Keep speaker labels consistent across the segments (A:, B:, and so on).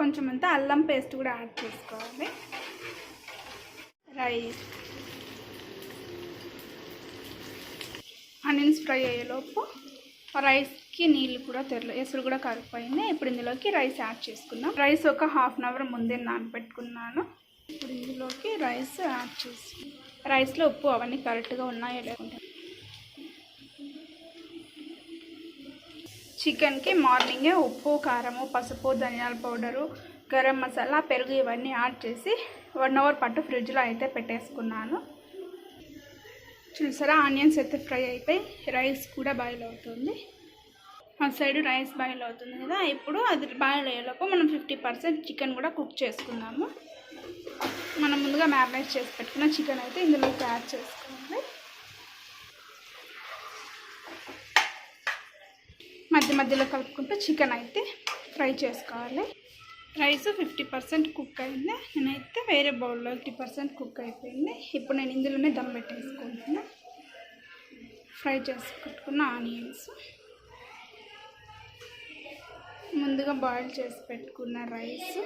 A: కొంచెం అంతా అల్లం పేస్ట్ కూడా యాడ్ చేసుకోవాలి. రైస్. ఆనియన్స్ ఫ్రై అయ్యేలోపు రైస్కి నీళ్ళు కూడా తెరలు ఎసురు కూడా కరిగిపోయింది. ఇప్పుడు ఇందులోకి రైస్ యాడ్ చేసుకుందాం. రైస్ ఒక హాఫ్ అన్ అవర్ ముందే నానబెట్టుకున్నాను. ఇప్పుడు ఇందులోకి రైస్ యాడ్ చేసి రైస్లో ఉప్పు అవన్నీ కరెక్ట్గా ఉన్నాయో లేకుంటే చికెన్కి మార్నింగే ఉప్పు కారము పసుపు ధనియాల పౌడరు గరం మసాలా పెరుగు ఇవన్నీ యాడ్ చేసి వన్ అవర్ పట్టు ఫ్రిడ్జ్లో అయితే పెట్టేసుకున్నాను. చూసారా ఆనియన్స్ అయితే ఫ్రై అయిపోయి రైస్ కూడా బాయిల్ అవుతుంది. ఆ సైడ్ రైస్ బాయిల్ అవుతుంది కదా ఇప్పుడు అది బాయిల్ అయ్యేలోపు మనం ఫిఫ్టీ పర్సెంట్ చికెన్ కూడా కుక్ చేసుకుందాము. మనం ముందుగా మ్యారినేట్ చేసి పెట్టుకున్న చికెన్ అయితే ఇందులోకి యాడ్ చేసుకుందాం. మధ్య మధ్యలో కలుపుకుంటూ చికెన్ అయితే ఫ్రై చేసుకోవాలి. రైస్ ఫిఫ్టీ పర్సెంట్ కుక్ అయింది. నేనైతే వేరే బౌల్లో ఎయిటీ పర్సెంట్ కుక్ అయిపోయింది. ఇప్పుడు నేను ఇందులోనే దమ్ పెట్టేసుకుంటున్నా. ఫ్రై చేసి పెట్టుకున్న ఆనియన్స్. ముందుగా బాయిల్ చేసి పెట్టుకున్న రైస్.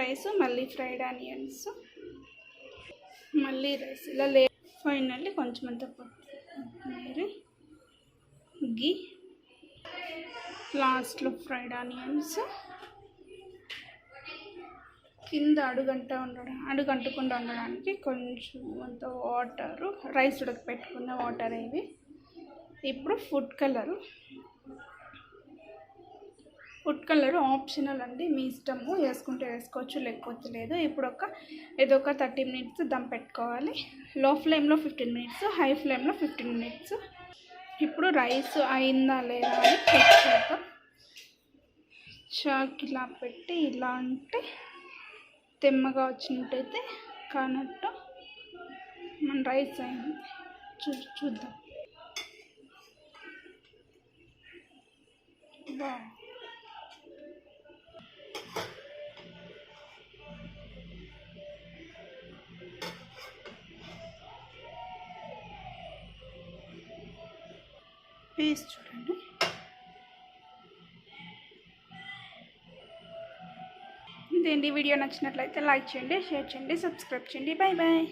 A: రైస్ మళ్ళీ ఫ్రైడ్ ఆనియన్స్. మళ్ళీ రైస్ ఇలా లే ఫైనల్లీ కొంచెం అంత కొత్తిమీర గీ లాస్ట్లో ఫ్రైడ్ ఆనియన్స్. కింద అడుగంట ఉండడం అడుగంటకుండా ఉండడానికి కొంచెం అంత వాటరు రైస్ ఉడకపెట్టుకున్న వాటర్ ఇవి. ఇప్పుడు food colour. Food colour optional అండి. మీ ఇష్టము వేసుకుంటే వేసుకోవచ్చు లేకపోతే లేదు. ఇప్పుడు ఒక ఏదో ఒక థర్టీ మినిట్స్ దమ్ పెట్టుకోవాలి. లో ఫ్లేమ్లో ఫిఫ్టీన్ మినిట్స్ హై ఫ్లేమ్లో ఫిఫ్టీన్ మినిట్స్. ఇప్పుడు రైస్ అయిందా లేదా అని చెక్ చేద్దాం. చాక్ ఇలా పెట్టి ఇలా అంటే తెమ్మగా వచ్చినట్టయితే కానట్టు మన రైస్ అయింది. చూ చూద్దాం. బాగుంది పీస్ చూడండి. ఇదేంటి? వీడియో నచ్చినట్లయితే లైక్ చేయండి షేర్ చేయండి సబ్స్క్రైబ్ చేయండి. Bye bye